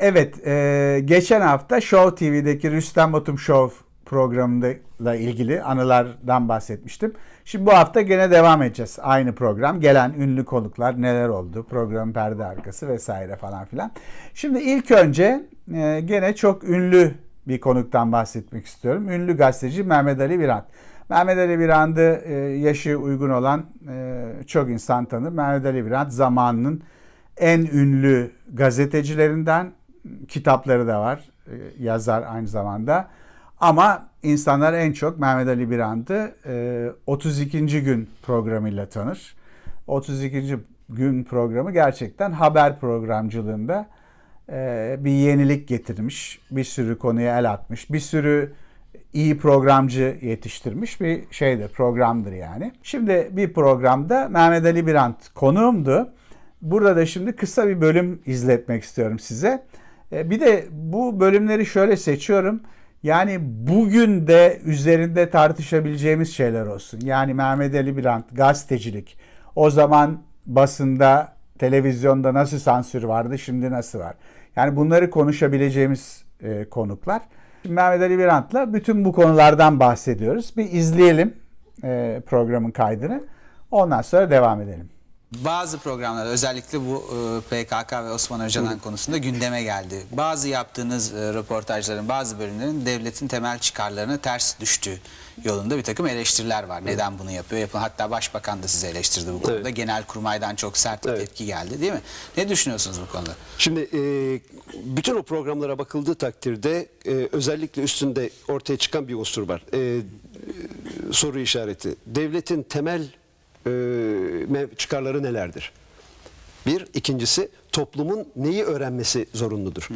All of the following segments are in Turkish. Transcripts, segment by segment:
Evet, e, geçen hafta Show TV'deki Rüstem Batum Show programıyla ilgili anılardan bahsetmiştim. Şimdi bu hafta gene devam edeceğiz. Aynı program. Gelen ünlü konuklar neler oldu, programın perde arkası vesaire falan filan. Şimdi ilk önce e, gene çok ünlü bir konuktan bahsetmek istiyorum. Ünlü gazeteci Mehmet Ali Birant. Mehmet Ali Birant'ı e, yaşı uygun olan e, çok insan tanır. Mehmet Ali Birant zamanının en ünlü gazetecilerinden kitapları da var. E, yazar aynı zamanda. Ama insanlar en çok Mehmet Ali Birand'ı e, 32. gün programıyla tanır. 32. gün programı gerçekten haber programcılığında e, bir yenilik getirmiş. Bir sürü konuya el atmış. Bir sürü iyi programcı yetiştirmiş bir şeydir, programdır yani. Şimdi bir programda Mehmet Ali Birant konuğumdu. Burada da şimdi kısa bir bölüm izletmek istiyorum size. E, Bir de bu bölümleri şöyle seçiyorum. Yani bugün de üzerinde tartışabileceğimiz şeyler olsun. Yani Mehmet Ali Birant, gazetecilik. O zaman basında, televizyonda nasıl sansür vardı, şimdi nasıl var? Yani bunları konuşabileceğimiz e, konuklar. Şimdi Mehmet Ali Birant'la bütün bu konulardan bahsediyoruz. Bir izleyelim e, programın kaydını. Ondan sonra devam edelim. Bazı programlarda özellikle bu e, PKK ve Osman Öcalan konusunda gündeme geldi. Bazı yaptığınız e, röportajların bazı bölümlerin devletin temel çıkarlarına ters düştüğü yolunda bir takım eleştiriler var. Neden bunu yapıyor? Yapın hatta başbakan da sizi eleştirdi bu konuda. Evet. Genelkurmay'dan çok sert bir Evet. tepki geldi değil mi? Ne düşünüyorsunuz bu konuda? Şimdi e, bütün o programlara bakıldığı takdirde e, özellikle üstünde ortaya çıkan bir unsur var. E, soru işareti. Devletin temel e, çıkarları nelerdir? Bir. ikincisi toplumun neyi öğrenmesi zorunludur?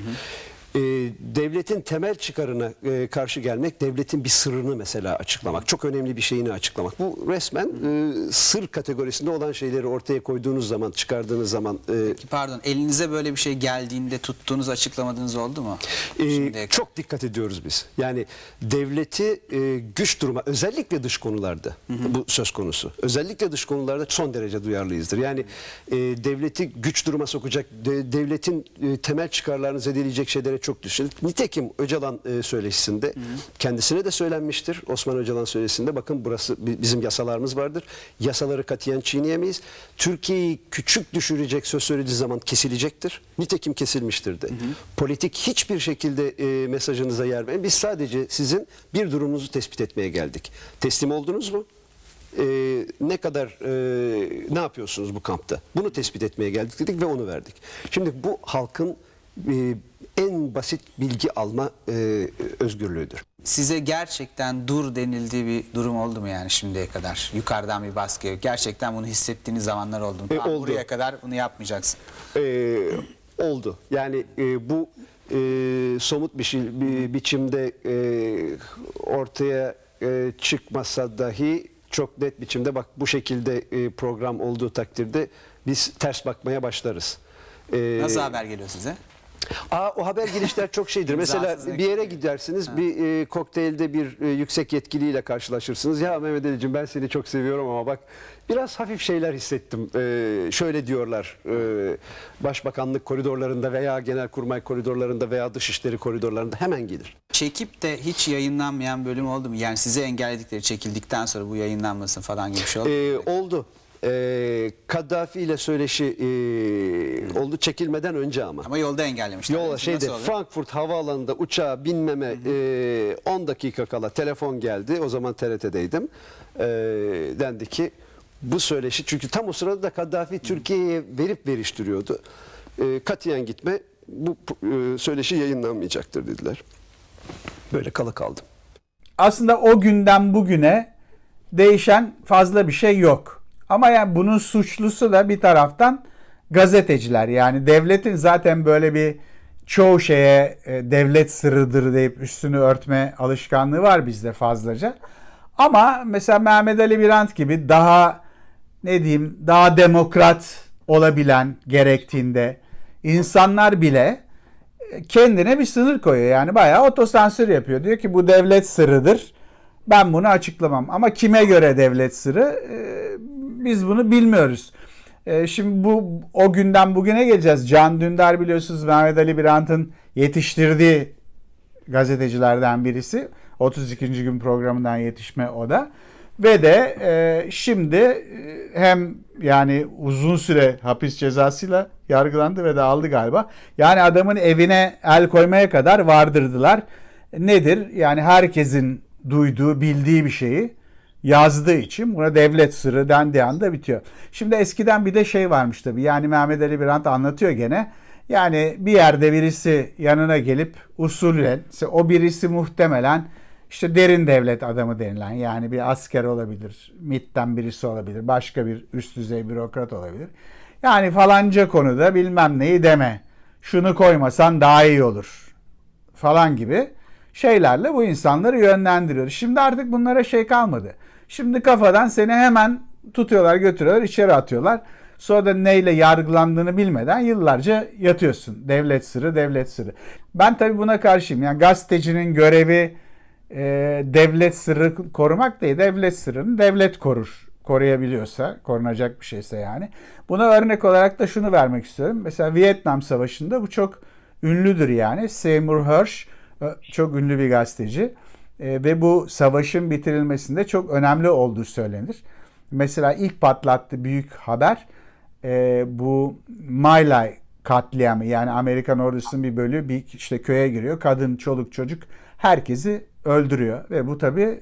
E, devletin temel çıkarına e, karşı gelmek, devletin bir sırrını mesela açıklamak, çok önemli bir şeyini açıklamak. Bu resmen e, sır kategorisinde olan şeyleri ortaya koyduğunuz zaman, çıkardığınız zaman e, Ki Pardon elinize böyle bir şey geldiğinde tuttuğunuz açıklamadığınız oldu mu? Kadar. çok dikkat ediyoruz biz. Yani devleti e, güç duruma özellikle dış konularda bu söz konusu. Özellikle dış konularda son derece duyarlıyızdır. Yani e, devleti güç duruma sokacak, de- devletin e, temel çıkarlarını zedeleyecek şeylere çok düşünür. Nitekim Öcalan e, söyleşisinde kendisine de söylenmiştir. Osman Öcalan söyleşisinde bakın burası bi- bizim yasalarımız vardır. Yasaları katiyen çiğneyemeyiz. Türkiye'yi küçük düşürecek söz söylediği zaman kesilecektir. Nitekim kesilmiştir de. Politik hiçbir şekilde e, mesajınıza yer vermeyin. Biz sadece sizin bir durumunuzu tespit etmeye geldik. Teslim oldunuz mu? E, ne kadar e, ne yapıyorsunuz bu kampta? Bunu tespit etmeye geldik dedik ve onu verdik. Şimdi bu halkın e, en basit bilgi alma e, özgürlüğüdür. Size gerçekten dur denildiği bir durum oldu mu yani şimdiye kadar? Yukarıdan bir baskı. Gerçekten bunu hissettiğiniz zamanlar oldu mu? E, oldu. Buraya kadar bunu yapmayacaksın. Ee, oldu. Yani e, bu e, somut bir, şey, bir biçimde e, ortaya e, çıkmasa dahi çok net biçimde bak bu şekilde e, program olduğu takdirde biz ters bakmaya başlarız. Ee, Nasıl haber geliyor size? Aa, o haber girişler çok şeydir. Mesela bir yere gidersiniz, bir e, kokteylde bir e, yüksek yetkiliyle karşılaşırsınız. Ya Mehmet Ali'cim ben seni çok seviyorum ama bak biraz hafif şeyler hissettim. E, şöyle diyorlar, e, başbakanlık koridorlarında veya genelkurmay koridorlarında veya dışişleri koridorlarında hemen gelir. Çekip de hiç yayınlanmayan bölüm oldu mu? Yani size engelledikleri çekildikten sonra bu yayınlanmasın falan gibi bir şey oldu mu? E, oldu. E, Kaddafi ile söyleşi e, oldu çekilmeden önce ama. Ama yolda engellemişler. Yola Nasıl şeyde? Frankfurt havaalanında uçağa binmeme e, 10 dakika kala telefon geldi. O zaman TRT'deydim. E, dendi ki bu söyleşi çünkü tam o sırada da Kaddafi Türkiye'ye verip veriştiriyordu. E, katiyen gitme bu e, söyleşi yayınlanmayacaktır dediler. Böyle kala kaldım. aslında o günden bugüne değişen fazla bir şey yok. Ama yani bunun suçlusu da bir taraftan gazeteciler. Yani devletin zaten böyle bir çoğu şeye e, devlet sırrıdır deyip üstünü örtme alışkanlığı var bizde fazlaca. Ama mesela Mehmet Ali Birant gibi daha ne diyeyim daha demokrat olabilen gerektiğinde insanlar bile kendine bir sınır koyuyor. Yani bayağı otosansür yapıyor. Diyor ki bu devlet sırrıdır. Ben bunu açıklamam. Ama kime göre devlet sırrı? Ee, biz bunu bilmiyoruz. E, şimdi bu o günden bugüne geleceğiz. Can Dündar biliyorsunuz Mehmet Ali Birant'ın yetiştirdiği gazetecilerden birisi. 32. gün programından yetişme o da. Ve de e, şimdi e, hem yani uzun süre hapis cezasıyla yargılandı ve de aldı galiba. Yani adamın evine el koymaya kadar vardırdılar. Nedir? Yani herkesin duyduğu, bildiği bir şeyi yazdığı için buna devlet sırrı dendiği anda bitiyor. Şimdi eskiden bir de şey varmış tabii. Yani Mehmet Ali Birant anlatıyor gene. Yani bir yerde birisi yanına gelip usulen, o birisi muhtemelen işte derin devlet adamı denilen yani bir asker olabilir, MIT'ten birisi olabilir, başka bir üst düzey bürokrat olabilir. Yani falanca konuda bilmem neyi deme, şunu koymasan daha iyi olur falan gibi şeylerle bu insanları yönlendiriyor. Şimdi artık bunlara şey kalmadı. Şimdi kafadan seni hemen tutuyorlar götürüyorlar içeri atıyorlar. Sonra da neyle yargılandığını bilmeden yıllarca yatıyorsun. Devlet sırrı, devlet sırrı. Ben tabii buna karşıyım. Yani gazetecinin görevi e, devlet sırrı korumak değil. Devlet sırrını devlet korur. Koruyabiliyorsa, korunacak bir şeyse yani. Buna örnek olarak da şunu vermek istiyorum. Mesela Vietnam Savaşı'nda bu çok ünlüdür yani. Seymour Hersh e, çok ünlü bir gazeteci. E, ve bu savaşın bitirilmesinde çok önemli olduğu söylenir. Mesela ilk patlattığı büyük haber e, bu My Lai katliamı yani Amerikan ordusunun bir bölüğü bir işte köye giriyor. Kadın, çoluk, çocuk herkesi öldürüyor ve bu tabi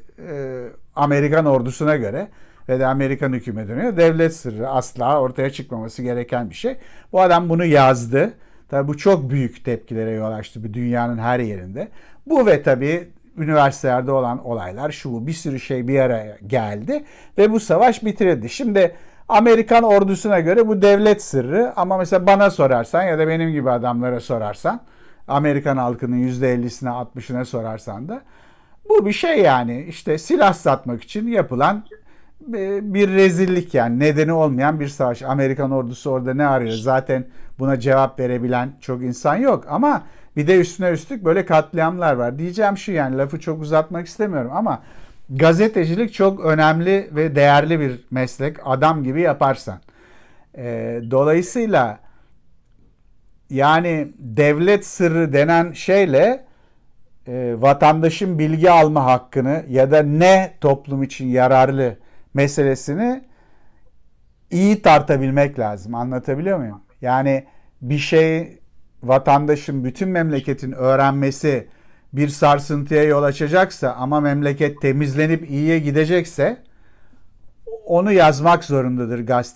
Amerikan ordusuna göre ve de Amerikan hükümetine devlet sırrı asla ortaya çıkmaması gereken bir şey. Bu adam bunu yazdı. Tabi bu çok büyük tepkilere yol açtı bir dünyanın her yerinde. Bu ve tabi üniversitelerde olan olaylar şu bir sürü şey bir araya geldi ve bu savaş bitirildi. Şimdi Amerikan ordusuna göre bu devlet sırrı ama mesela bana sorarsan ya da benim gibi adamlara sorarsan Amerikan halkının %50'sine 60'ına sorarsan da bu bir şey yani işte silah satmak için yapılan e, bir rezillik yani nedeni olmayan bir savaş. Amerikan ordusu orada ne arıyor? Zaten buna cevap verebilen çok insan yok ama bir de üstüne üstlük böyle katliamlar var. Diyeceğim şu yani lafı çok uzatmak istemiyorum ama gazetecilik çok önemli ve değerli bir meslek. Adam gibi yaparsan. E, dolayısıyla yani devlet sırrı denen şeyle e, vatandaşın bilgi alma hakkını ya da ne toplum için yararlı meselesini iyi tartabilmek lazım. Anlatabiliyor muyum? Yani bir şey vatandaşın bütün memleketin öğrenmesi bir sarsıntıya yol açacaksa ama memleket temizlenip iyiye gidecekse onu yazmak zorundadır gazeteci.